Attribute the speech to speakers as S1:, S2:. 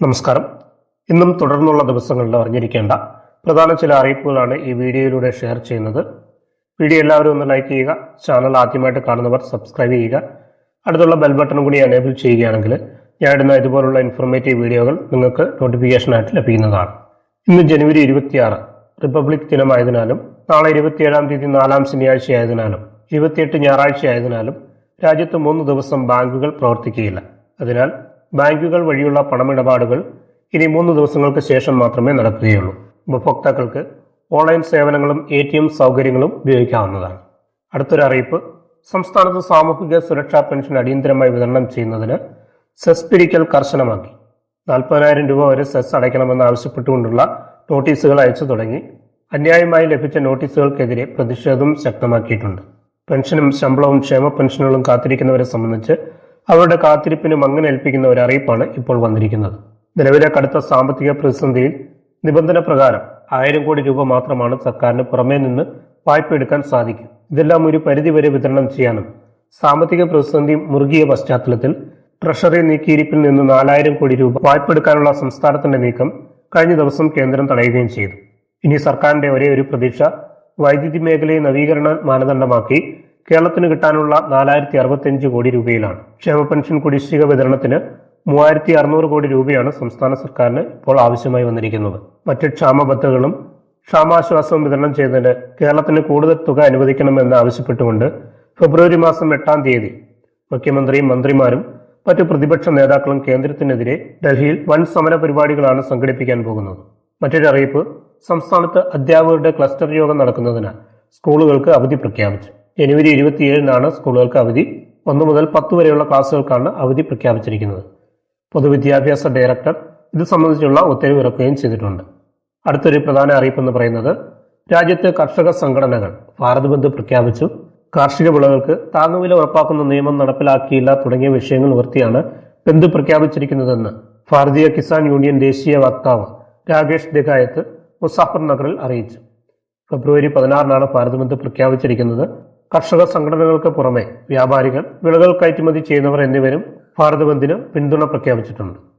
S1: നമസ്കാരം. ഇന്നും തുടർന്നുള്ള ദിവസങ്ങളിൽ അറിഞ്ഞിരിക്കേണ്ട പ്രധാന ചില അറിയിപ്പുകളാണ് ഈ വീഡിയോയിലൂടെ ഷെയർ ചെയ്യുന്നത്. വീഡിയോ എല്ലാവരും ഒന്ന് ലൈക്ക് ചെയ്യുക ചാനൽ ആദ്യമായിട്ട് കാണുന്നവർ സബ്സ്ക്രൈബ് ചെയ്യുക. അടുത്തുള്ള ബെൽ ബട്ടൺ കൂടി എനേബിൾ ചെയ്യുകയാണെങ്കിൽ ഞാൻ ഇടുന്ന ഇതുപോലുള്ള ഇൻഫോർമേറ്റീവ് വീഡിയോകൾ നിങ്ങൾക്ക് നോട്ടിഫിക്കേഷനായിട്ട് ലഭിക്കുന്നതാണ്. ഇന്ന് ജനുവരി ഇരുപത്തിയാറ് റിപ്പബ്ലിക് ദിനമായതിനാലും നാളെ ഇരുപത്തിയേഴാം തീയതി നാലാം ശനിയാഴ്ചയായതിനാലും ഇരുപത്തിയെട്ട് ഞായറാഴ്ച ആയതിനാലും രാജ്യത്ത് മൂന്ന് ദിവസം ബാങ്കുകൾ പ്രവർത്തിക്കുകയില്ല. അതിനാൽ ബാങ്കുകൾ വഴിയുള്ള പണമിടപാടുകൾ ഇനി മൂന്ന് ദിവസങ്ങൾക്ക് ശേഷം മാത്രമേ നടക്കുകയുള്ളൂ. ഉപഭോക്താക്കൾക്ക് ഓൺലൈൻ സേവനങ്ങളും എ ടി എം സൗകര്യങ്ങളും ഉപയോഗിക്കാവുന്നതാണ്. അടുത്തൊരു അറിയിപ്പ്. സംസ്ഥാനത്ത് സാമൂഹിക സുരക്ഷാ പെൻഷൻ അടിയന്തരമായി വിതരണം ചെയ്യുന്നതിന് സെസ് പിരിക്കൽ കർശനമാക്കി. നാൽപ്പതിനായിരം രൂപ വരെ സെസ് അടയ്ക്കണമെന്ന് ആവശ്യപ്പെട്ടുകൊണ്ടുള്ള നോട്ടീസുകൾ അയച്ചു തുടങ്ങി. അന്യായമായി ലഭിച്ച നോട്ടീസുകൾക്കെതിരെ പ്രതിഷേധവും ശക്തമാക്കിയിട്ടുണ്ട്. പെൻഷനും ശമ്പളവും ക്ഷേമ പെൻഷനുകളും കാത്തിരിക്കുന്നവരെ സംബന്ധിച്ച് അവരുടെ കാത്തിരിപ്പിനും അങ്ങനെ ഏൽപ്പിക്കുന്ന ഒരു അറിയിപ്പാണ് ഇപ്പോൾ വന്നിരിക്കുന്നത്. നിലവിലെ കടുത്ത സാമ്പത്തിക പ്രതിസന്ധിയിൽ നിബന്ധന പ്രകാരം ആയിരം കോടി രൂപ മാത്രമാണ് സർക്കാരിന് പുറമേ നിന്ന് വായ്പ എടുക്കാൻ സാധിക്കും. ഇതെല്ലാം ഒരു പരിധിവരെ വിതരണം ചെയ്യാനും സാമ്പത്തിക പ്രതിസന്ധി മുറുകിയ പശ്ചാത്തലത്തിൽ ട്രഷറി നീക്കിയിരിപ്പിൽ നിന്ന് നാലായിരം കോടി രൂപ വായ്പ എടുക്കാനുള്ള സംസ്ഥാനത്തിന്റെ നീക്കം കഴിഞ്ഞ ദിവസം കേന്ദ്രം തടയുകയും ചെയ്തു. ഇനി സർക്കാരിന്റെ ഒരേ ഒരു പ്രതീക്ഷ വൈദ്യുതി മേഖലയെ നവീകരണ മാനദണ്ഡമാക്കി കേരളത്തിന് കിട്ടാനുള്ള നാലായിരത്തി അറുപത്തിയഞ്ച് കോടി രൂപയിലാണ്. ക്ഷേമ പെൻഷൻ കുടിശ്ശിക വിതരണത്തിന് മൂവായിരത്തി അറുന്നൂറ് കോടി രൂപയാണ് സംസ്ഥാന സർക്കാരിന് ഇപ്പോൾ ആവശ്യമായി വന്നിരിക്കുന്നത്. മറ്റ് ക്ഷാമബദ്ധകളും ക്ഷാമാശ്വാസവും വിതരണം ചെയ്തതിന് കേരളത്തിന് കൂടുതൽ തുക അനുവദിക്കണമെന്ന് ആവശ്യപ്പെട്ടുകൊണ്ട് ഫെബ്രുവരി മാസം എട്ടാം തീയതി മുഖ്യമന്ത്രിയും മന്ത്രിമാരും മറ്റു പ്രതിപക്ഷ നേതാക്കളും കേന്ദ്രത്തിനെതിരെ ഡൽഹിയിൽ വൻ സമര പരിപാടികളാണ് സംഘടിപ്പിക്കാൻ പോകുന്നത്. മറ്റൊരു അറിയിപ്പ് സംസ്ഥാനത്ത് അധ്യാപകരുടെ ക്ലസ്റ്റർ യോഗം നടക്കുന്നതിനാൽ സ്കൂളുകൾക്ക് അവധി പ്രഖ്യാപിച്ചു. ജനുവരി ഇരുപത്തിയേഴിനാണ് സ്കൂളുകൾക്ക് അവധി. ഒന്ന് മുതൽ പത്ത് വരെയുള്ള ക്ലാസുകൾക്കാണ് അവധി പ്രഖ്യാപിച്ചിരിക്കുന്നത്. പൊതുവിദ്യാഭ്യാസ ഡയറക്ടർ ഇത് സംബന്ധിച്ചുള്ള ഉത്തരവ് ഇറക്കുകയും ചെയ്തിട്ടുണ്ട്. അടുത്തൊരു പ്രധാന അറിയിപ്പ് എന്ന് പറയുന്നത് രാജ്യത്തെ കർഷക സംഘടനകൾ ഭാരത് ബന്ദ് പ്രഖ്യാപിച്ചു. കാർഷിക വിളകൾക്ക് താങ്ങുവില ഉറപ്പാക്കുന്ന നിയമം നടപ്പിലാക്കിയില്ല തുടങ്ങിയ വിഷയങ്ങൾ ഉയർത്തിയാണ് ബന്ദ് പ്രഖ്യാപിച്ചിരിക്കുന്നതെന്ന് ഭാരതീയ കിസാൻ യൂണിയൻ ദേശീയ വക്താവ് രാകേഷ് ദിഗായത്ത് മുസാഫർ നഗറിൽ അറിയിച്ചു. ഫെബ്രുവരി പതിനാറിനാണ് ഭാരത് ബന്ദ് പ്രഖ്യാപിച്ചിരിക്കുന്നത്. കർഷക സംഘടനകൾക്ക് പുറമെ വ്യാപാരികൾ വിളകൾ കയറ്റുമതി ചെയ്യുന്നവർ എന്നിവരും ഭാരത് ബന്ദിന് പിന്തുണ പ്രഖ്യാപിച്ചിട്ടുണ്ട്.